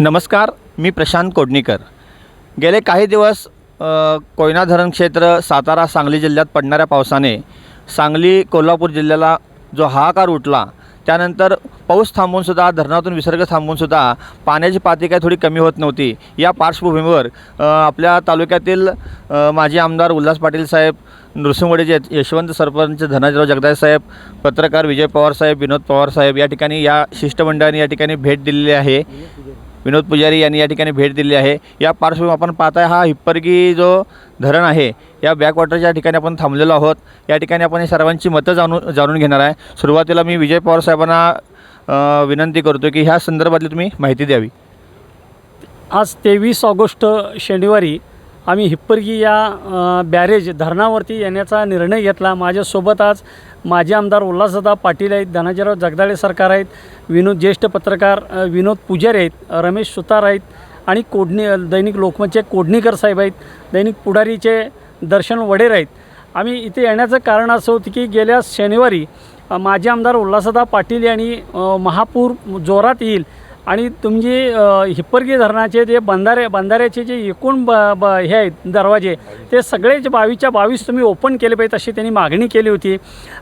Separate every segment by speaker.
Speaker 1: नमस्कार मी प्रशांत कोडणीकर. गेले काही दिवस कोयना धरण क्षेत्र सातारा सांगली जिल्ह्यात पडणाऱ्या पावसाने सांगली कोल्हापूर जिल्ह्याला जो हाहाकार उठला त्यानंतर पाऊस थांबूनसुद्धा धरणातून विसर्ग थांबूनसुद्धा पाण्याची पातळी काय थोडी कमी होत नव्हती. या पार्श्वभूमीवर आपल्या तालुक्यातील माजी आमदार उल्हास पाटील साहेब नृसिंहवाडीचे यशवंत सरपंच धनाजीराव जगदाय साहेब पत्रकार विजय पवार साहेब विनोद पवार साहेब या ठिकाणी या शिष्टमंडळाने या ठिकाणी भेट दिलेली आहे. विनोद पुजारी यांनी या ठिकाणी भेट दिली आहे. या पार्श्वभूमी आपण पाहताय हा हिप्परगी जो धरण आहे या बॅकवॉटरच्या ठिकाणी आपण थांबलेलो आहोत. या ठिकाणी आपण सर्वांची मतं जाणून जाणून घेणार आहे. सुरुवातीला मी विजय पवार साहेबांना विनंती करतो की ह्या संदर्भातली तुम्ही माहिती द्यावी.
Speaker 2: आज तेवीस ऑगस्ट शनिवारी आम्ही हिप्परगी या बॅरेज धरणावरती येण्याचा निर्णय घेतला. माझ्यासोबत आज माजी आमदार उल्हासदा पाटील आहेत धनंजयराव जगदाळे सरकार आहेत विनोद ज्येष्ठ पत्रकार विनोद पुजारी आहेत रमेश सुतार आहेत आणि कोडणी दैनिक लोकमतचे कोडणीकर साहेब आहेत दैनिक पुढारीचे दर्शन वडेर आहेत. आम्ही इथे येण्याचं कारण असं होतं की गेल्या शनिवारी माजी आमदार उल्हासदा पाटील यांनी महापूर जोरात येईल आणि तुमची हिप्परगी धरणाचे जे बंधारे बंधाऱ्याचे जे एकूण ब ब हे आहेत दरवाजे ते सगळेच बावीसच्या बावीस तुम्ही ओपन केले पाहिजे तशी त्यांनी मागणी केली होती.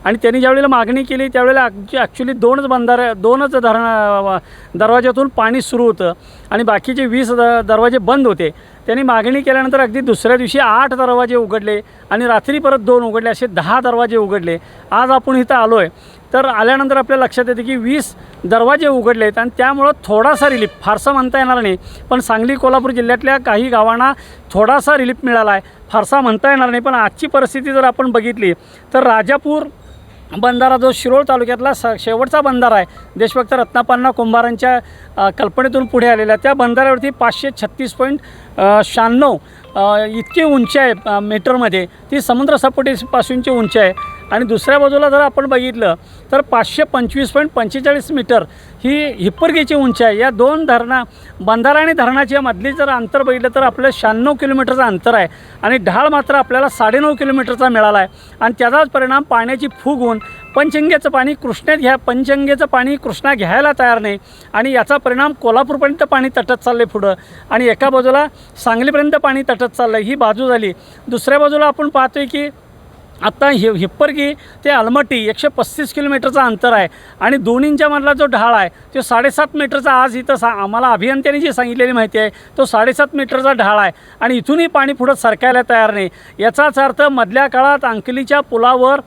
Speaker 2: आणि त्यांनी ज्यावेळेला मागणी केली त्यावेळेला ॲक्च्युली दोनच बंधारे दोनच धरण दरवाज्यातून पाणी सुरू होतं आणि बाकीचे वीस द दरवाजे बंद होते. त्यांनी मागणी केल्यानंतर अगदी दुसऱ्या दिवशी आठ दरवाजे उघडले आणि रात्री परत दोन उघडले असे दहा दरवाजे उघडले. आज आपण इथं आलो आहे तर आल्यानंतर आपल्या लक्षात येते की वीस दरवाजे उघडले आहेत आणि त्यामुळं थोडासा रिलीफ फारसा म्हणता येणार नाही पण सांगली कोल्हापूर जिल्ह्यातल्या काही गावांना थोडासा रिलीफ मिळाला आहे फारसा म्हणता येणार नाही पण आजची परिस्थिती जर आपण बघितली तर राजापूर बंधारा जो शिरोळ तालुक्यातला स शेवटचा बंधारा आहे. देशभक्त रत्नापन्ना कुंभारांच्या कल्पनेतून पुढे आलेला त्या बंधाऱ्यावरती पाचशे छत्तीस पॉईंट शहाण्णव इतकी उंची आहे मीटरमध्ये ती समुद्र सपाटीपासूनची उंची आहे. आणि दुसऱ्या बाजूला जर आपण बघितलं तर पाचशे पंचवीस पॉईंट पंचेचाळीस मीटर ही हिप्परगेची उंची आहे. या दोन धरणा बंधारा आणि धरणाच्या मधली जर अंतर बघितलं तर आपलं शहाण्णव किलोमीटरचं अंतर आहे. आणि ढाळ मात्र आपल्याला साडेनऊ किलोमीटरचा मिळाला आहे. आणि त्याचाच परिणाम पाण्याची फूग होऊन पंचंगेचं पाणी कृष्णेत घ्या पंचंगेचं पाणी कृष्णा घ्यायला तयार नाही. आणि याचा परिणाम कोल्हापूरपर्यंत पाणी तटत चाललं आहे पुढं. आणि एका बाजूला सांगलीपर्यंत पाणी तटत चाललं आहे ही बाजू झाली. दुसऱ्या बाजूला आपण पाहतोय की आत्ता हि हिप्परगी ते अलमटी एकशे पस्तीस किलोमीटरचं अंतर आहे. आणि दोन्हींच्या मधला जो ढाळ आहे तो साडेसात मीटरचा आज इथं सा आम्हाला अभियंत्यांनी जी सांगितलेली माहिती आहे तो साडेसात मीटरचा ढाळ आहे. आणि इथूनही पाणी पुढं सरकायला तयार नाही. याचाच अर्थ मधल्या काळात अंकलीच्या पुलावर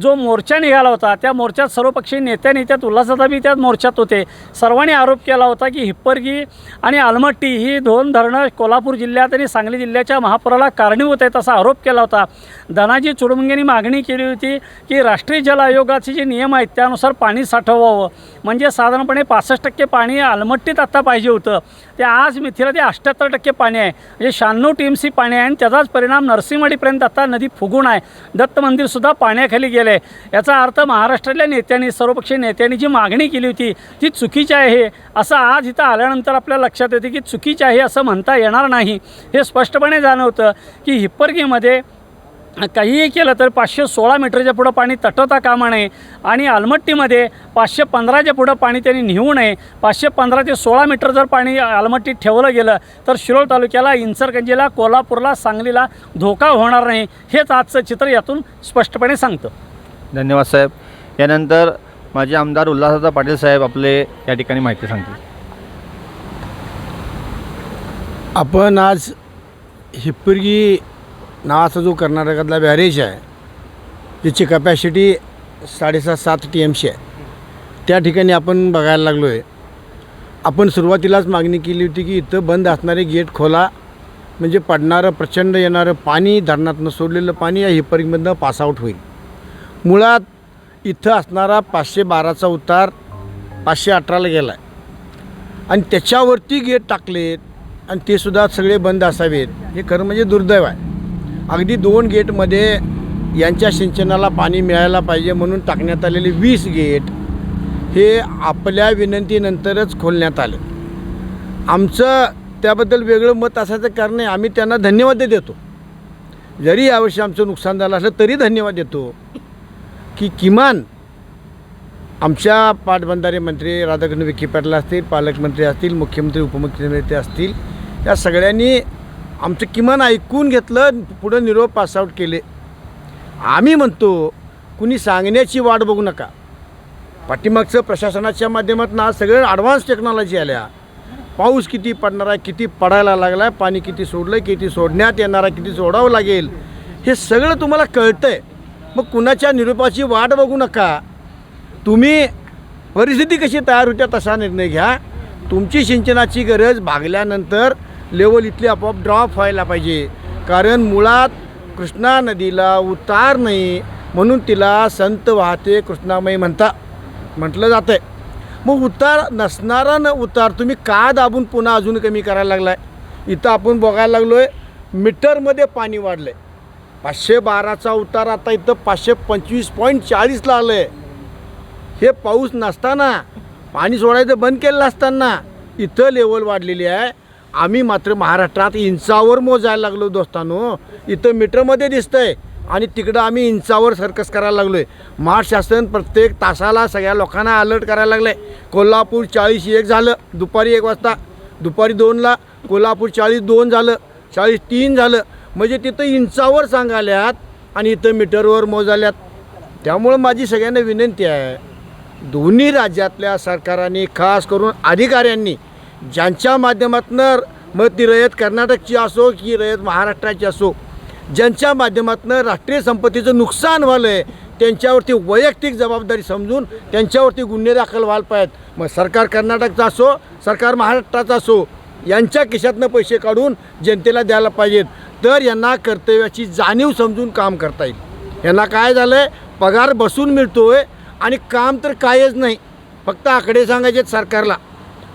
Speaker 2: जो मोर्चा निघाला होता त्या मोर्चात सर्वपक्षीय नेत्या नेत्यात उल्हासदा बी त्यात मोर्चात होते. सर्वांनी आरोप केला होता की हिप्परगी आणि आलमट्टी ही दोन धरणं कोल्हापूर जिल्ह्यात आणि सांगली जिल्ह्याच्या महापुराला कारणीभूत आहेत असा आरोप केला होता. धनाजी चुडमुंगेंनी मागणी केली होती की राष्ट्रीय जल आयोगाचे जे नियम आहेत त्यानुसार पाणी साठवावं. म्हणजे साधारणपणे पासष्ट टक्के पाणी आलमट्टीत आत्ता पाहिजे होतं. ते आज मिथिला ते अठ्ठ्याहत्तर टक्के पाणी आहे. म्हणजे शहाण्णव टी एम सी पाणी आहे आणि त्याचाच परिणाम नरसिंहवाडीपर्यंत आता नदी फुगून आहे. दत्त मंदिरसुद्धा पाण्याखाली गेले. आहे याचा अर्थ महाराष्ट्रातल्या नेत्यांनी सर्वपक्षीय नेत्यांनी जी मागणी केली होती ती चुकीची आहे. असं आज इथं आल्यानंतर आपल्या लक्षात येते की चुकीची आहे असं म्हणता येणार नाही. हे स्पष्टपणे जाणवतं की हिप्परगीमध्ये काहीही केलं तर पाचशे सोळा मीटरच्या पुढं पाणी तटवता कामा नये आणि आलमट्टीमध्ये पाचशे पंधराच्या पुढं पाणी त्यांनी नेऊ नये. पाचशे पंधरा ते सोळा मीटर जर पाणी आलमट्टीत ठेवलं गेलं तर शिरोळ तालुक्याला इंचरगंजीला कोल्हापूरला सांगलीला धोका होणार नाही. हेच आजचं चित्र यातून स्पष्टपणे सांगतं.
Speaker 1: धन्यवाद साहेब. यानंतर माझे आमदार उल्हासदा पाटील साहेब आपले या ठिकाणी माहिती सांगतील.
Speaker 3: आपण आज हिप्परगी नावाचा जो कर्नाटकातला बॅरेज आहे ज्याची कपॅसिटी साडेसात सात टी एम सी आहे. त्या ठिकाणी आपण बघायला लागलो आहे आपण सुरुवातीलाच मागणी केली होती की इथं बंद असणारे गेट खोला म्हणजे पडणारं प्रचंड येणारं पाणी धरणातनं सोडलेलं पाणी या हिप्परगीमधनं पासआउट होईल. मुळात इथं असणारा पाचशे बाराचा उतार पाचशे अठराला गेला आहे आणि त्याच्यावरती गेट टाकलेत आणि ते सुद्धा सगळे बंद असावेत हे खरं म्हणजे दुर्दैव आहे. अगदी दोन गेटमध्ये यांच्या सिंचनाला पाणी मिळायला पाहिजे म्हणून टाकण्यात आलेले वीस गेट हे आपल्या विनंतीनंतरच खोलण्यात आले. आमचं त्याबद्दल वेगळं मत असायचं कारण नाही आम्ही त्यांना धन्यवाद देतो. जरी यावर्षी आमचं नुकसान झालं असलं तरी धन्यवाद देतो. की किमान आमच्या पाटबंधारे मंत्री राधाकृष्ण विखे पाटील असतील पालकमंत्री असतील मुख्यमंत्री उपमुख्यमंत्री असतील या सगळ्यांनी आमचं किमान ऐकून घेतलं पुढं निरोप पासआउट केले. आम्ही म्हणतो कुणी सांगण्याची वाट बघू नका. पाठीमागचं प्रशासनाच्या माध्यमातून आज सगळं ॲडव्हान्स टेक्नॉलॉजी आल्या. पाऊस किती पडणार आहे किती पडायला लागला आहे पाणी किती सोडलं आहे किती सोडण्यात येणार आहे किती सोडावं लागेल हे सगळं तुम्हाला कळतं आहे मग कुणाच्या निरोपाची वाट बघू नका. तुम्ही परिस्थिती कशी तयार होत्या तसा निर्णय घ्या. तुमची सिंचनाची गरज भागल्यानंतर लेवल इथली आपोआप ड्रॉप व्हायला पाहिजे. कारण मुळात कृष्णा नदीला उतार नाही म्हणून तिला संत वाहते कृष्णामयी म्हणता. म्हटलं जातं आहे मग उतार नसणारा न उतार तुम्ही का दाबून पुन्हा अजून कमी करायला लागला आहे इथं आपण बघायला लागलो आहे मीटरमध्ये पाणी वाढलं आहे पाचशे बाराचा उतार आता इथं पाचशे पंचवीस पॉईंट चाळीसला आलं आहे हे पाऊस नसताना पाणी सोडायचं बंद केलेलं असताना इथं लेवल वाढलेली आहे. आम्ही मात्र महाराष्ट्रात इंचावर मोजायला लागलो दोस्तानो. इथं मीटरमध्ये दिसतंय. आणि तिकडं आम्ही इंचावर सर्कस करायला लागलो आहे महाशासन प्रत्येक तासाला सगळ्या लोकांना अलर्ट करायला लागलं आहे कोल्हापूर चाळीस एक झालं दुपारी एक वाजता. दुपारी दोनला कोल्हापूर चाळीस दोन झालं चाळीस तीन झालं. म्हणजे तिथं इंचावर सांगाल्यात आणि इथं मीटरवर मोजाल्यात. त्यामुळं माझी सगळ्यांना विनंती आहे दोन्ही राज्यातल्या सरकारांनी खास करून अधिकाऱ्यांनी ज्यांच्या माध्यमातून मग ती रयत कर्नाटकची असो की रयत महाराष्ट्राची असो ज्यांच्या माध्यमातून राष्ट्रीय संपत्तीचं नुकसान व्हालं आहे त्यांच्यावरती वैयक्तिक जबाबदारी समजून त्यांच्यावरती गुन्हे दाखल व्हायला पाहिजेत. मग सरकार कर्नाटकचं असो सरकार महाराष्ट्राचं असो यांच्या खिशातनं पैसे काढून जनतेला द्यायला पाहिजेत. तर यांना कर्तव्याची जाणीव समजून काम करता येईल. यांना काय झालं आहे पगार बसून मिळतो आहे आणि काम तर कायच नाही. फक्त आकडे सांगायचे आहेत सरकारला.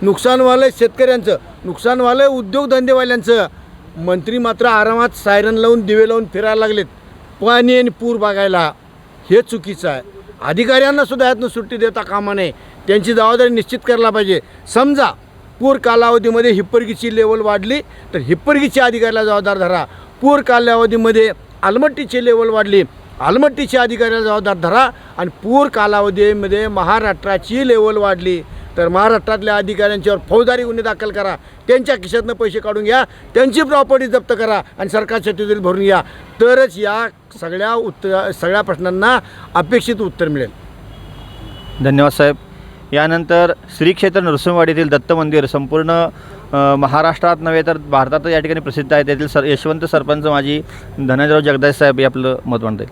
Speaker 3: नुकसान व्हालं शेतकऱ्यांचं नुकसान व्हालं उद्योगधंदेवाल्यांचं. मंत्री मात्र आरामात सायरन लावून दिवे लावून फिरायला लागलेत. पाणी आणि पूर बघायला. हे चुकीचं आहे. अधिकाऱ्यांना सुद्धा यातनं सुट्टी देता कामा नये. त्यांची जबाबदारी निश्चित करायला पाहिजे. समजा पूर कालावधीमध्ये हिप्परगीची लेवल वाढली तर हिप्परगीच्या अधिकाऱ्याला जबाबदार धरा. पूर कालावधीमध्ये आलमट्टीची लेवल वाढली आलमट्टीच्या अधिकाऱ्याला जबाबदार धरा. आणि पूर कालावधीमध्ये महाराष्ट्राची लेवल वाढली. तर महाराष्ट्रातल्या अधिकाऱ्यांच्यावर फौजदारी गुन्हे दाखल करा. त्यांच्या खिशातनं पैसे काढून घ्या. त्यांची प्रॉपर्टी जप्त करा आणि सरकारच्या तिथून भरून घ्या तरच या सगळ्या उत्तर सगळ्या प्रश्नांना अपेक्षित उत्तर मिळेल.
Speaker 1: धन्यवाद साहेब. यानंतर श्री क्षेत्र नरसिंहवाडीतील दत्त मंदिर संपूर्ण महाराष्ट्रात नव्हे तर भारतात या ठिकाणी प्रसिद्ध आहे. तेथील सर यशवंत सरपंच माजी धनंजयराव जगदाळे साहेब हे आपलं मत मांडतील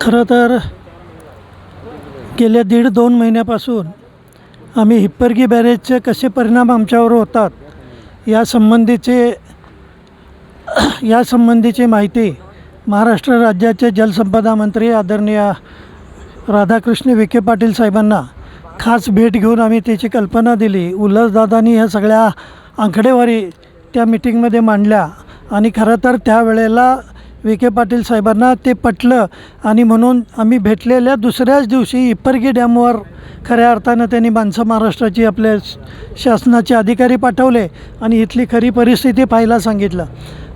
Speaker 4: खरं तर गेल्या दीड दोन महिन्यापासून आम्ही हिप्परगी बॅरेजचे कसे परिणाम आमच्यावर होतात या संबंधीचे या संबंधीची माहिती महाराष्ट्र राज्याचे जलसंपदा मंत्री आदरणीय राधाकृष्ण विखे पाटील साहेबांना खास भेट घेऊन आम्ही त्याची कल्पना दिली. उल्हासदादांनी ह्या सगळ्या आकडेवारी त्या मिटिंगमध्ये मांडल्या आणि खरं तर त्यावेळेला विखे पाटील साहेबांना ते पटलं आणि म्हणून आम्ही भेटलेल्या दुसऱ्याच दिवशी इप्परगी डॅमवर खऱ्या अर्थानं त्यांनी माणसं महाराष्ट्राची आपल्या शासनाचे अधिकारी पाठवले आणि इथली खरी परिस्थिती पाहायला सांगितलं.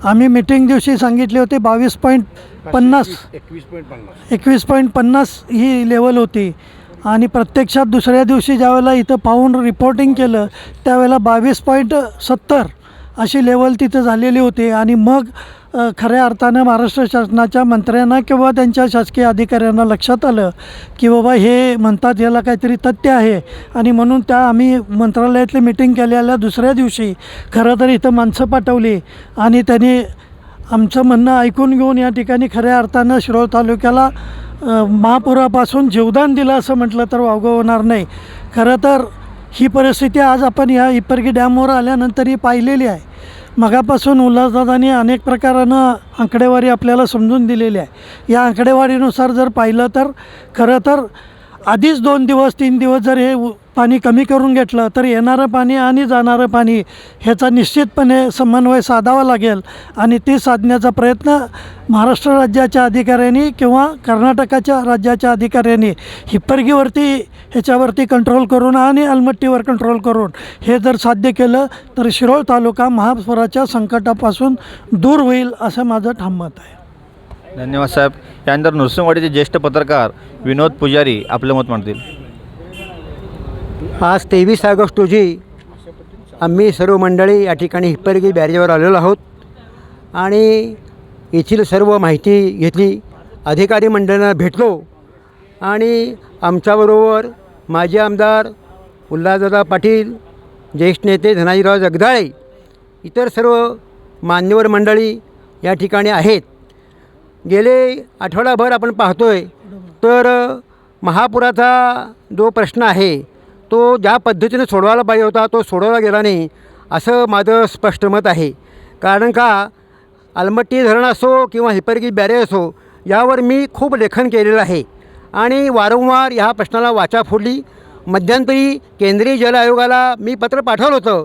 Speaker 4: आम्ही मिटिंग दिवशी सांगितले होते बावीस पॉईंट पन्नास.
Speaker 3: एकवीस पॉईंट पन्नास.
Speaker 4: एकवीस पॉईंट पन्नास ही लेवल होती आणि प्रत्यक्षात दुसऱ्या दिवशी ज्यावेळेला इथं पाहून रिपोर्टिंग केलं त्यावेळेला बावीस पॉईंट सत्तर अशी लेवल तिथं झालेली होती आणि मग खऱ्या अर्थानं महाराष्ट्र शासनाच्या मंत्र्यांना किंवा त्यांच्या शासकीय अधिकाऱ्यांना लक्षात आलं की बाबा हे म्हणतात याला काहीतरी तथ्य आहे. आणि म्हणून त्या आम्ही मंत्रालयातली मिटिंग केलेल्या दुसऱ्या दिवशी खरं तर इथं माणसं पाठवली. आणि त्यांनी आमचं म्हणणं ऐकून घेऊन या ठिकाणी खऱ्या अर्थानं शिरोळ तालुक्याला महापुरापासून जीवदान दिलं असं म्हटलं तर वावगं होणार नाही. खरं तर ही परिस्थिती आज आपण या इपरगी डॅमवर आल्यानंतर ही पाहिलेली आहे. मगापासून उल्हासदादांनी अनेक प्रकारानं आकडेवारी आपल्याला समजून दिलेली आहे. या आकडेवारीनुसार जर पाहिलं तर खरं तर आधीच दोन दिवस तीन दिवस जर हे पाणी कमी करून घेतलं तर येणारं पाणी आणि जाणारं पाणी ह्याचा निश्चितपणे समन्वय साधावा लागेल. आणि ते साधण्याचा प्रयत्न महाराष्ट्र राज्याच्या अधिकाऱ्यांनी किंवा कर्नाटकाच्या राज्याच्या अधिकाऱ्यांनी हिप्परगीवरती ह्याच्यावरती कंट्रोल करून आणि अलमट्टीवर कंट्रोल करून हे जर साध्य केलं तर शिरोळ तालुका महापुराच्या संकटापासून दूर होईल असं माझं ठाम मत आहे.
Speaker 1: धन्यवाद साहेब. यानंतर नृसिंहवाडीचे ज्येष्ठ पत्रकार विनोद पुजारी आपलं मत मांडतील.
Speaker 5: आज तेवीस ऑगस्ट रोजी आम्ही सर्व मंडळी या ठिकाणी हिप्परगी बॅरेजवर आलेलो आहोत आणि येथील सर्व माहिती घेतली अधिकारी मंडळांना भेटलो आणि आमच्याबरोबर माजी आमदार उल्हासदादा पाटील ज्येष्ठ नेते धनाजीराव जगदाळे इतर सर्व मान्यवर मंडळी या ठिकाणी आहेत. गेले आठवडाभर आपण पाहतो आहे तर महापुराचा जो प्रश्न आहे तो ज्या पद्धतीने सोडवायला पाहिजे होता तो सोडवला गेला नाही असं माझं स्पष्ट मत आहे. कारण का अलमट्टी धरण असो किंवा हिपरगी बॅरे असो यावर मी खूप लेखन केलेलं आहे. आणि वारंवार ह्या प्रश्नाला वाचा फोडली. मध्यंतरी केंद्रीय जल आयोगाला मी पत्र पाठवलं होतं.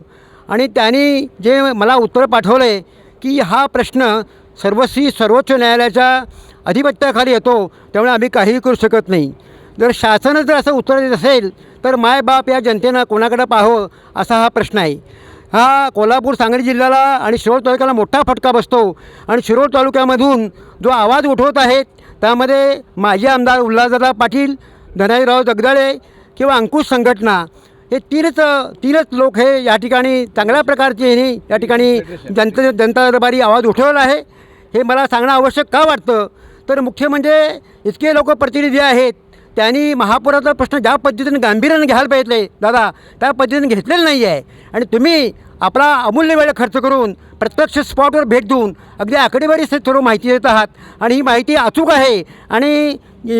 Speaker 5: आणि त्यांनी जे मला उत्तर पाठवलं आहे की हा प्रश्न सर्वस्वी सर्वोच्च न्यायालयाच्या अधिपत्याखाली येतो त्यामुळे आम्ही काहीही करू शकत नाही. जर शासनच जर असं उत्तर देत असेल तर मायबाप या जनतेनं कोणाकडे पाहावं असा हा प्रश्न आहे. हा कोल्हापूर सांगली जिल्ह्याला आणि शिरोळ तालुक्याला मोठा फटका बसतो आणि शिरोळ तालुक्यामधून जो आवाज उठवत आहेत त्यामध्ये माजी आमदार उल्हासदादा पाटील धनाजीराव जगदाळे किंवा अंकुश संघटना हे तीनच तीनच लोक हे या ठिकाणी चांगल्या प्रकारचे या ठिकाणी जनते जनता दरबारी आवाज उठवला आहे. हे मला सांगणं आवश्यक का वाटतं? तर मुख्य म्हणजे इतके लोक प्रतिनिधी आहेत. त्यांनी महापुराचा प्रश्न ज्या पद्धतीने गांभीर्याने घ्यायला पाहिजे दादा त्या पद्धतीने घेतलेलं नाही आहे आणि तुम्ही आपला अमूल्य वेळ खर्च करून प्रत्यक्ष स्पॉटवर भेट देऊन अगदी आकडेवारी थोडं माहिती देत आहात. आणि ही माहिती अचूक आहे. आणि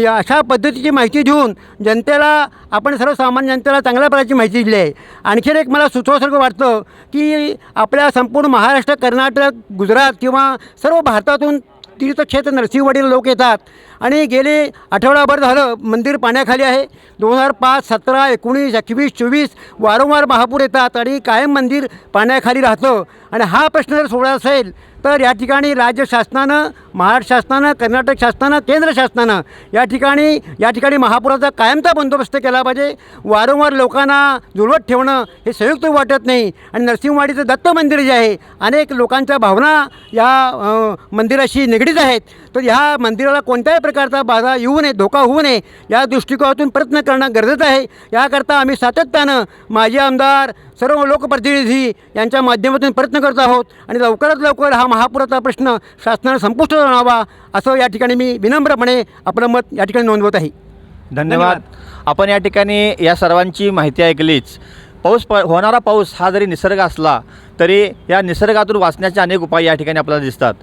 Speaker 5: अशा पद्धतीची माहिती देऊन जनतेला आपण सर्वसामान्य जनतेला चांगल्या प्रकारची माहिती दिली आहे. आणखीन एक मला सुचवासारखं वाटतं की आपल्या संपूर्ण महाराष्ट्र कर्नाटक गुजरात किंवा सर्व भारतातून तीर्थक्षेत्र नरसिंहवाडीला लोक येतात. आणि गेले आठवडाभर झालं मंदिर पाण्याखाली आहे. दोन हजार पाच सतरा एकोणीस एकवीस चोवीस वारंवार महापूर येतात आणि कायम मंदिर पाण्याखाली राहतं. आणि हा प्रश्न जर सोडवायचा असेल तर या ठिकाणी राज्य शासनानं महाराष्ट्र शासनानं कर्नाटक शासनानं केंद्र शासनानं या ठिकाणी या ठिकाणी महापुराचा कायमचा बंदोबस्त केला पाहिजे. वारंवार लोकांना जुळवत ठेवणं हे संयुक्त वाटत नाही. आणि नरसिंहवाडीचं दत्त मंदिर जे आहे अनेक लोकांच्या भावना या मंदिराशी निगडीत आहेत. तर ह्या मंदिराला कोणत्याही प्रकारचा बाधा येऊ नये धोका होऊ नये या दृष्टिकोनातून प्रयत्न करणं गरजेचं आहे. याकरता आम्ही सातत्यानं माजी आमदार सर्व लोकप्रतिनिधी यांच्या माध्यमातून प्रयत्न करत आहोत. आणि लवकरात लवकर हा महापुराचा प्रश्न शासनानं संपुष्ट आणावा असं या ठिकाणी मी विनम्रपणे आपलं मत या ठिकाणी नोंदवत आहे.
Speaker 1: धन्यवाद. आपण या ठिकाणी या सर्वांची माहिती ऐकलीच. पाऊस प होणारा पाऊस हा जरी निसर्ग असला तरी या निसर्गातून वाचण्याचे अनेक उपाय या ठिकाणी आपल्याला दिसतात.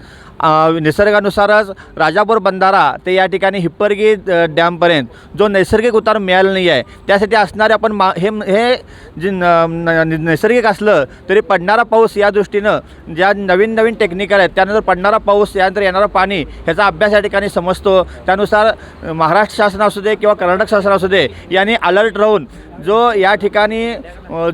Speaker 1: निसर्गानुसारच राजापूर बंधारा ते या ठिकाणी हिप्परगी डॅमपर्यंत जो नैसर्गिक उतार मिळाला नाही आहे त्यासाठी असणारे आपण मा हे हे जे न, नैसर्गिक असलं तरी पडणारा पाऊस या दृष्टीनं ज्या नवीन नवीन टेक्निकल आहेत त्यानंतर पडणारा पाऊस यानंतर येणारं पाणी ह्याचा अभ्यास या ठिकाणी समजतो. त्यानुसार महाराष्ट्र शासन असू दे किंवा कर्नाटक शासन असू दे यांनी अलर्ट राहून जो या ठिकाणी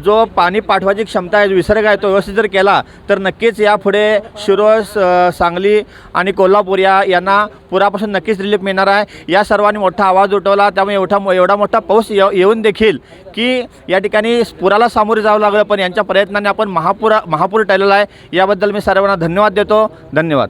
Speaker 1: जो पाणी पाठवायची क्षमता आहे विसर्ग आहे तो व्यवस्थित जर केला तर नक्कीच यापुढे शिरोळ स- सांगली आणि कोल्हापूर या यांना पुरापासून नक्कीच रिलीफ मिळणार आहे. या सर्वांनी मोठा आवाज उठवला त्यामुळे एवढा एवढा मोठा पाऊस येऊन देखील की या ठिकाणी पुराला सामोरे जावं लागलं पण यांच्या प्रयत्नाने आपण महापुरा महापूर टळलेला आहे. याबद्दल मी सर्वांना धन्यवाद देतो. धन्यवाद.